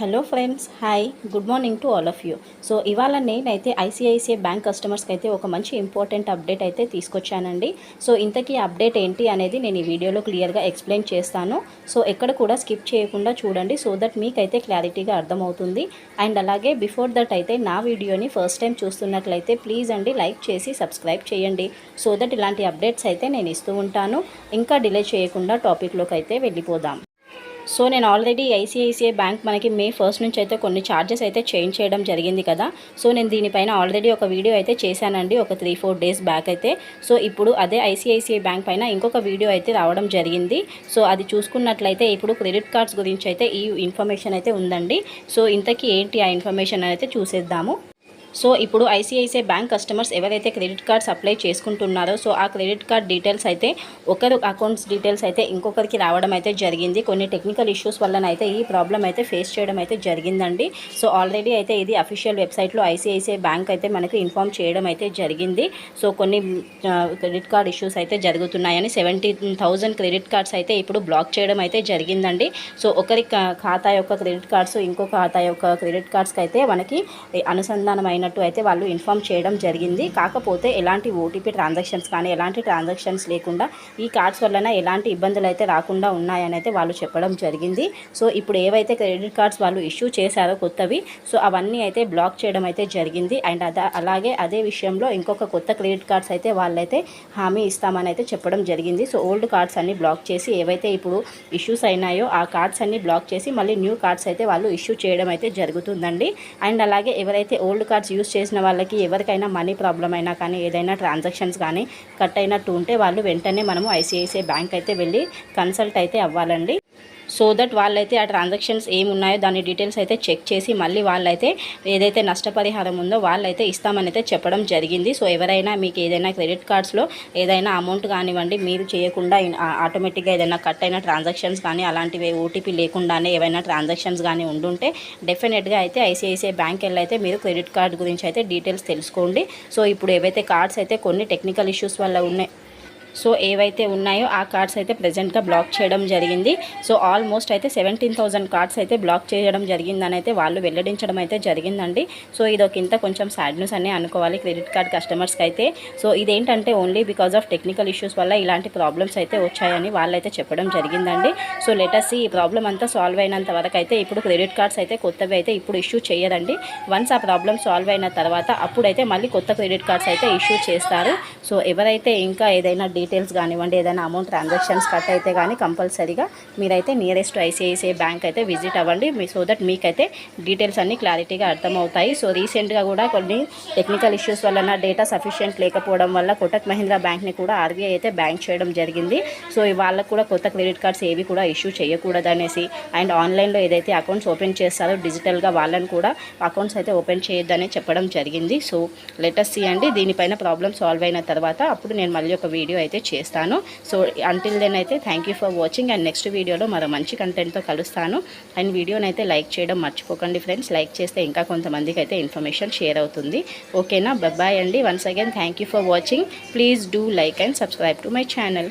Hello friends hi good morning to all of you so ఇవాళ నేనైతే ICICI bank కస్టమర్స్కి అయితే ఒక మంచి ఇంపార్టెంట్ అప్డేట్ అయితే తీసుకొచ్చానండి. సో ఇంతకీ అప్డేట్ ఏంటి అనేది నేను ఈ వీడియోలో క్లియర్గా ఎక్స్ప్లెయిన్ చేస్తాను. సో ఎక్కడ కూడా స్కిప్ చేయకుండా చూడండి సో దట్ మీకైతే క్లారిటీగా అర్థమవుతుంది. అండ్ అలాగే బిఫోర్ దట్ అయితే నా వీడియోని ఫస్ట్ టైం చూస్తున్నట్లయితే ప్లీజ్ అండి లైక్ చేసి సబ్స్క్రైబ్ చేయండి. సో దట్ ఇలాంటి అప్డేట్స్ అయితే నేను ఇస్తూ ఉంటాను. ఇంకా డిలే చేయకుండా టాపిక్లోకి అయితే వెళ్ళిపోదాం. సో నేను ఆల్రెడీ ఐసిఐసిఐ బ్యాంక్ మనకి మే ఫస్ట్ నుంచి అయితే కొన్ని ఛార్జెస్ అయితే చేంజ్ చేయడం జరిగింది కదా. సో నేను దీనిపైన ఆల్రెడీ ఒక వీడియో అయితే చేశానండి ఒక త్రీ ఫోర్ డేస్ బ్యాక్ అయితే. సో ఇప్పుడు అదే ఐసిఐసిఐ బ్యాంక్ పైన ఇంకొక వీడియో అయితే రావడం జరిగింది. సో అది చూసుకున్నట్లయితే ఇప్పుడు క్రెడిట్ కార్డ్స్ గురించి అయితే ఈ ఇన్ఫర్మేషన్ అయితే ఉందండి. సో ఇంతకీ ఏంటి ఆ ఇన్ఫర్మేషన్ అయితే చూసేద్దాము. సో ఇప్పుడు ఐసిఐసిఐ బ్యాంక్ కస్టమర్స్ ఎవరైతే క్రెడిట్ కార్డ్స్ అప్లై చేసుకుంటున్నారో సో ఆ క్రెడిట్ కార్డ్ డీటెయిల్స్ అయితే ఒకరు అకౌంట్స్ డీటెయిల్స్ అయితే ఇంకొకరికి రావడం అయితే జరిగింది. కొన్ని టెక్నికల్ ఇష్యూస్ వలన అయితే ఈ ప్రాబ్లం అయితే ఫేస్ చేయడం అయితే జరిగిందండి. సో ఆల్రెడీ అయితే ఇది అఫీషియల్ వెబ్సైట్లో ఐసిఐసిఐ బ్యాంక్ అయితే మనకు ఇన్ఫామ్ చేయడం అయితే జరిగింది. సో కొన్ని క్రెడిట్ కార్డ్ ఇష్యూస్ అయితే జరుగుతున్నాయని సెవెంటీ థౌజండ్ క్రెడిట్ కార్డ్స్ అయితే ఇప్పుడు బ్లాక్ చేయడం అయితే జరిగిందండి. సో ఒకరి కా- ఖాతా యొక్క క్రెడిట్ కార్డ్స్ ఇంకో ఖాతా యొక్క క్రెడిట్ కార్డ్స్కి అయితే మనకి అయినట్టు అయితే వాళ్ళు ఇన్ఫామ్ చేయడం జరిగింది. కాకపోతే ఎలాంటి ఓటీపీ ట్రాన్సాక్షన్స్ కానీ ఎలాంటి ట్రాన్సాక్షన్స్ లేకుండా ఈ కార్డ్స్ వలన ఎలాంటి ఇబ్బందులు అయితే రాకుండా ఉన్నాయని అయితే వాళ్ళు చెప్పడం జరిగింది. సో ఇప్పుడు ఏవైతే క్రెడిట్ కార్డ్స్ వాళ్ళు ఇష్యూ చేశారో కొత్తవి సో అవన్నీ అయితే బ్లాక్ చేయడం అయితే జరిగింది. అండ్ అద అలాగే అదే విషయంలో ఇంకొక కొత్త క్రెడిట్ కార్డ్స్ అయితే వాళ్ళైతే హామీ ఇస్తామని అయితే చెప్పడం జరిగింది. సో ఓల్డ్ కార్డ్స్ అన్ని బ్లాక్ చేసి ఏవైతే ఇప్పుడు ఇష్యూస్ అయినాయో ఆ కార్డ్స్ అన్ని బ్లాక్ చేసి మళ్ళీ న్యూ కార్డ్స్ అయితే వాళ్ళు ఇష్యూ చేయడం అయితే జరుగుతుందండి. అండ్ అలాగే ఎవరైతే ఓల్డ్ కార్డ్స్ యూస్ చేసిన వాళ్ళకి ఎవరికైనా మనీ ప్రాబ్లం అయినా కానీ ఏదైనా ట్రాన్సాక్షన్స్ కానీ కట్ అయినట్టు ఉంటే వాళ్ళు వెంటనే మనము ఐసిఐసిఐ బ్యాంక్ అయితే వెళ్ళి కన్సల్ట్ అయితే అవ్వాలండి. సో దట్ వాళ్ళైతే ఆ ట్రాన్సాక్షన్స్ ఏమున్నాయో దాని డీటెయిల్స్ అయితే చెక్ చేసి మళ్ళీ వాళ్ళైతే ఏదైతే నష్టపరిహారం ఉందో వాళ్ళైతే ఇస్తామని అయితే చెప్పడం జరిగింది. సో ఎవరైనా మీకు ఏదైనా క్రెడిట్ కార్డ్స్లో ఏదైనా అమౌంట్ కానివ్వండి మీరు చేయకుండా ఆటోమేటిక్గా ఏదైనా కట్ అయిన ట్రాన్సాక్షన్స్ కానీ అలాంటివి ఓటీపీ లేకుండానే ఏవైనా ట్రాన్సాక్షన్స్ కానీ ఉండుంటే డెఫినెట్గా అయితే ఐసిఐసిఐ బ్యాంక్ వెళ్ళైతే మీరు క్రెడిట్ కార్డ్ గురించి అయితే డీటెయిల్స్ తెలుసుకోండి. సో ఇప్పుడు ఏవైతే కార్డ్స్ అయితే కొన్ని టెక్నికల్ ఇష్యూస్ వల్ల ఉన్నాయి సో ఏవైతే ఉన్నాయో ఆ కార్డ్స్ అయితే ప్రజెంట్గా బ్లాక్ చేయడం జరిగింది. సో ఆల్మోస్ట్ అయితే సెవెంటీన్ థౌసండ్ కార్డ్స్ అయితే బ్లాక్ చేయడం జరిగిందని అయితే వాళ్ళు వెల్లడించడం అయితే జరిగిందండి. సో ఇది ఒక ఇంత కొంచెం సాడ్ న్యూస్ అని అనుకోవాలి క్రెడిట్ కార్డ్ కస్టమర్స్కి అయితే సో ఇదేంటంటే only because of technical issues వల్ల ఇలాంటి ప్రాబ్లమ్స్ అయితే వచ్చాయని వాళ్ళైతే చెప్పడం జరిగిందండి. సో లెటర్స్ ఈ ప్రాబ్లం అంతా సాల్వ్ అయినంత వరకు అయితే ఇప్పుడు క్రెడిట్ కార్డ్స్ అయితే కొత్తవి అయితే ఇప్పుడు ఇష్యూ చేయదండి. వన్స్ ఆ ప్రాబ్లం సాల్వ్ అయిన తర్వాత అప్పుడైతే మళ్ళీ కొత్త క్రెడిట్ కార్డ్స్ అయితే ఇష్యూ చేస్తారు. సో ఎవరైతే ఇంకా ఏదైనా డీటెయిల్స్ కానివ్వండి ఏదైనా అమౌంట్ ట్రాన్సాక్షన్స్ కట్ అయితే కానీ కంపల్సరీగా మీరైతే నియరెస్ట్ ఐసిఐసిఐ బ్యాంక్ అయితే విజిట్ అవ్వండి. మీ సో దట్ మీకైతే డీటెయిల్స్ అన్నీ క్లారిటీగా అర్థమవుతాయి. సో రీసెంట్గా కూడా కొన్ని టెక్నికల్ ఇష్యూస్ వలన డేటా సఫిషియెంట్ లేకపోవడం వల్ల కోటక్ మహీంద్రా బ్యాంక్ని కూడా ఆర్బీఐ అయితే బ్యాంక్ చేయడం జరిగింది. సో వాళ్ళకు కూడా కొత్త క్రెడిట్ కార్డ్స్ ఏవి కూడా ఇష్యూ చేయకూడదనేసి అండ్ ఆన్లైన్లో ఏదైతే అకౌంట్స్ ఓపెన్ చేస్తారో డిజిటల్గా వాళ్ళని కూడా అకౌంట్స్ అయితే ఓపెన్ చేయొద్దని చెప్పడం జరిగింది. సో లెటర్స్ అండి. దీనిపైన ప్రాబ్లమ్ సాల్వ్ అయిన తర్వాత అప్పుడు నేను మళ్ళీ ఒక వీడియో అయితే చేస్తాను. సో అంటిల్ దెన్ అయితే thank you for watching and next వీడియోలో మరో మంచి కంటెంట్తో కలుస్తాను. అండ్ వీడియోని అయితే లైక్ చేయడం మర్చిపోకండి ఫ్రెండ్స్. లైక్ చేస్తే ఇంకా కొంతమందికి అయితే ఇన్ఫర్మేషన్ షేర్ అవుతుంది. ఓకేనా? బాయ్ అండి. Once again thank you for watching please do like and subscribe to my channel